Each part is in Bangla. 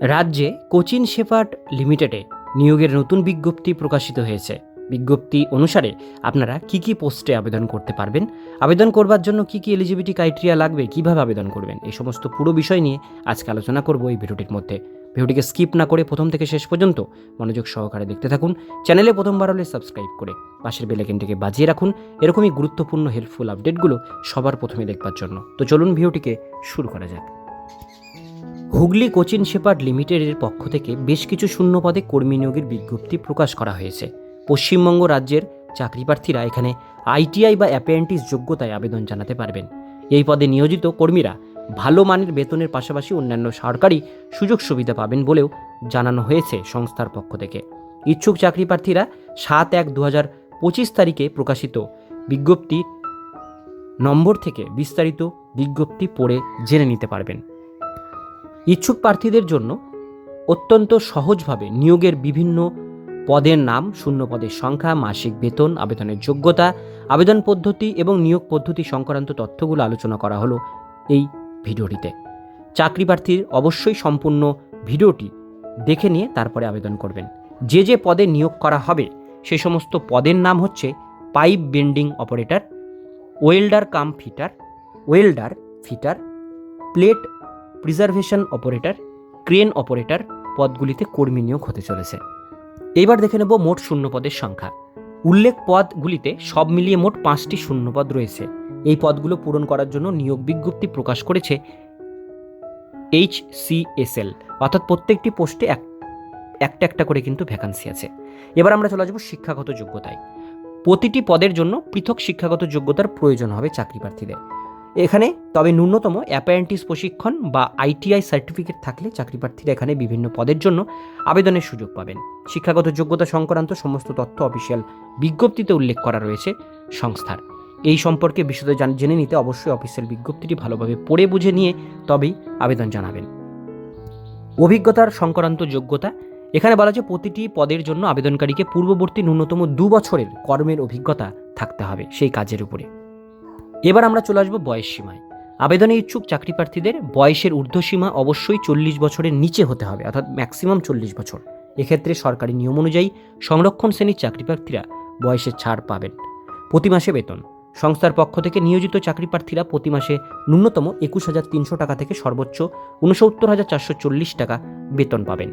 রাজ্যে কোচিন শেপার্ড লিমিটেডে নিয়োগের নতুন বিজ্ঞপ্তি প্রকাশিত হয়েছে। বিজ্ঞপ্তি অনুসারে আপনারা কি কি পোস্টে আবেদন করতে পারবেন, আবেদন করবার জন্য কি কি এলিজিবিলিটি ক্রাইটেরিয়া লাগবে, কীভাবে আবেদন করবেন, এই সমস্ত পুরো বিষয় নিয়ে আজকে আলোচনা করব এই ভিডিওটির মধ্যে। ভিডিওটিকে স্কিপ না করে প্রথম থেকে শেষ পর্যন্ত মনোযোগ সহকারে দেখতে থাকুন, চ্যানেলে প্রথমবার হলে সাবস্ক্রাইব করে পাশের বেলাইকেনটিকে বাজিয়ে রাখুন, এরকমই গুরুত্বপূর্ণ হেল্পফুল আপডেটগুলো সবার প্রথমে দেখবার জন্য। তো চলুন ভিডিওটিকে শুরু করা যাক। হুগলি কোচিন শেপার্ড লিমিটেডের পক্ষ থেকে বেশ কিছু শূন্য পদে কর্মী নিয়োগের বিজ্ঞপ্তি প্রকাশ করা হয়েছে। পশ্চিমবঙ্গ রাজ্যের চাকরি প্রার্থীরা এখানে আইটিআই বা অ্যাপেন্টিস যোগ্যতায় আবেদন জানাতে পারবেন। এই পদে নিয়োজিত কর্মীরা ভালো মানের বেতনের পাশাপাশি অন্যান্য সরকারি সুযোগ সুবিধা পাবেন বলেও জানানো হয়েছে সংস্থার পক্ষ থেকে। ইচ্ছুক চাকরি প্রার্থীরা সাত এক দু হাজার পঁচিশ তারিখে প্রকাশিত বিজ্ঞপ্তি নম্বর থেকে বিস্তারিত বিজ্ঞপ্তি পড়ে জেনে নিতে পারবেন। ইচ্ছুক প্রার্থীদের জন্য অত্যন্ত সহজভাবে নিয়োগের বিভিন্ন পদের নাম, শূন্য পদের সংখ্যা, মাসিক বেতন, আবেদনের যোগ্যতা, আবেদন পদ্ধতি এবং নিয়োগ পদ্ধতি সংক্রান্ত তথ্যগুলো আলোচনা করা হলো এই ভিডিওটিতে। চাকরি প্রার্থীর অবশ্যই সম্পূর্ণ ভিডিওটি দেখে নিয়ে তারপরে আবেদন করবেন। যে যে পদে নিয়োগ করা হবে, সে সমস্ত পদের নাম হচ্ছে pipe bending operator, welder cum fitter, welder fitter, plate preservation operator crane operator পদগুলিতে কর্মী নিয়োগ হতে চলেছে। এবার দেখে নেব মোট শূন্য পদের সংখ্যা। উল্লেখ পদগুলিতে সব মিলিয়ে মোট পাঁচটি শূন্যপদ রয়েছে। এই পদগুলো পূরণ করার জন্য নিয়োগ বিজ্ঞপ্তি প্রকাশ করেছে এইচ সিএসএল অর্থাৎ প্রত্যেকটি পোস্টে এক, একটা একটা করে কিন্তু ভ্যাকান্সি আছে। এবার আমরা চলে আসব শিক্ষাগত যোগ্যতায়। প্রতিটি পদের জন্য পৃথক শিক্ষাগত যোগ্যতার প্রয়োজন হবে চাকরি প্রার্থীদের এখানে তবে ন্যূনতম অ্যাপ্রেন্টিস প্রশিক্ষণ বা আইটিআই সার্টিফিকেট থাকলে চাকরি প্রার্থীরা এখানে বিভিন্ন পদের জন্য আবেদনের সুযোগ পাবেন। শিক্ষাগত যোগ্যতা সংক্রান্ত সমস্ত তথ্য অফিসিয়াল বিজ্ঞপ্তিতে উল্লেখ করা রয়েছে সংস্থার। এই সম্পর্কে বিশদে জান- জেনে নিতে অবশ্যই অফিসিয়াল বিজ্ঞপ্তিটি ভালোভাবে পড়ে বুঝে নিয়ে তবেই আবেদন জানাবেন। অভিজ্ঞতার সংক্রান্ত যোগ্যতা, এখানে বলা যে প্রতিটি পদের জন্য আবেদনকারীকে পূর্ববর্তী ন্যূনতম দু বছরের কর্মের অভিজ্ঞতা থাকতে হবে সেই কাজের উপরে। এবার আমরা চলে আসব বয়স সীমায়। আবেদনে ইচ্ছুক চাকরি প্রার্থীদের বয়সের ঊর্ধ্বসীমা অবশ্যই চল্লিশ বছরের নিচে হতে হবে, অর্থাৎ ম্যাক্সিমাম চল্লিশ বছর। এক্ষেত্রে সরকারি নিয়ম অনুযায়ী সংরক্ষণ শ্রেণির চাকরি প্রার্থীরা বয়সের ছাড় পাবেন। প্রতি মাসে বেতন। সংস্থার পক্ষ থেকে নিয়োজিত চাকরি প্রার্থীরা প্রতি মাসে ন্যূনতম একুশ হাজার তিনশো টাকা থেকে সর্বোচ্চ উনসত্তর হাজার চারশো চল্লিশ টাকা বেতন পাবেন।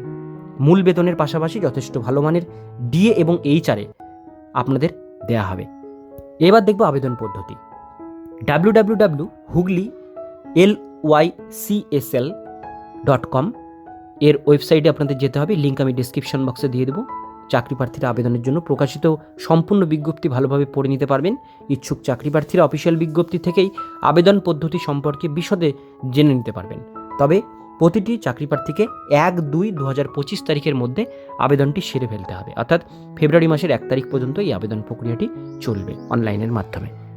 মূল বেতনের পাশাপাশি যথেষ্ট ভালো মানের ডিএ এবং এইচআরে আপনাদের দেয়া হবে। এবার দেখব আবেদন পদ্ধতি। W W W Hooghly L Y CSL dot com এর ওয়েবসাইটে আপনাদের যেতে হবে। লিঙ্ক আমি ডিসক্রিপশন বক্সে দিয়ে দেবো। চাকরি প্রার্থীরা আবেদনের জন্য প্রকাশিত সম্পূর্ণ বিজ্ঞপ্তি ভালোভাবে পড়ে নিতে পারবেন। ইচ্ছুক চাকরি প্রার্থীরা অফিসিয়াল বিজ্ঞপ্তি থেকেই আবেদন পদ্ধতি সম্পর্কে বিশদে জেনে নিতে পারবেন। তবে প্রতিটি চাকরি প্রার্থীকে এক দুই দু হাজার পঁচিশ তারিখের মধ্যে আবেদনটি সেরে ফেলতে হবে। অর্থাৎ ফেব্রুয়ারি মাসের এক তারিখ পর্যন্ত এই আবেদন প্রক্রিয়াটি চলবে অনলাইনের মাধ্যমে।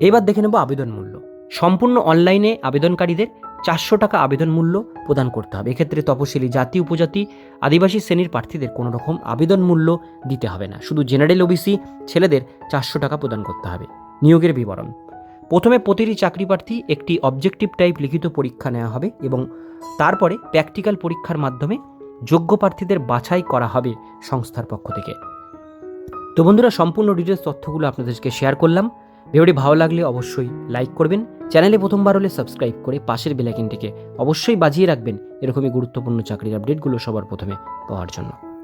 এবার দেখে নেব আবেদন মূল্য। সম্পূর্ণ অনলাইনে আবেদনকারীদের চারশো টাকা আবেদন মূল্য প্রদান করতে হবে। এক্ষেত্রে তপশিলি জাতি, উপজাতি, আদিবাসী শ্রেণির প্রার্থীদের কোনো রকম আবেদন মূল্য দিতে হবে না। শুধু জেনারেল ওবিসি ছেলেদের চারশো টাকা প্রদান করতে হবে। নিয়োগের বিবরণ। প্রথমে প্রতিটি চাকরি প্রার্থী একটি অবজেক্টিভ টাইপ লিখিত পরীক্ষা নেওয়া হবে এবং তারপরে প্র্যাকটিক্যাল পরীক্ষার মাধ্যমে যোগ্য প্রার্থীদের বাছাই করা হবে সংস্থার পক্ষ থেকে। তো বন্ধুরা, সম্পূর্ণ ডিটেলস তথ্যগুলো আপনাদেরকে শেয়ার করলাম। ভিডিওটি ভালো লাগলে অবশ্যই লাইক করবেন, চ্যানেলে প্রথমবার হলে সাবস্ক্রাইব করে পাশের বেলাইকিনটিকে অবশ্যই বাজিয়ে রাখবেন। এরকমই গুরুত্বপূর্ণ চাকরির আপডেটগুলো সবার প্রথমে পাওয়ার জন্য।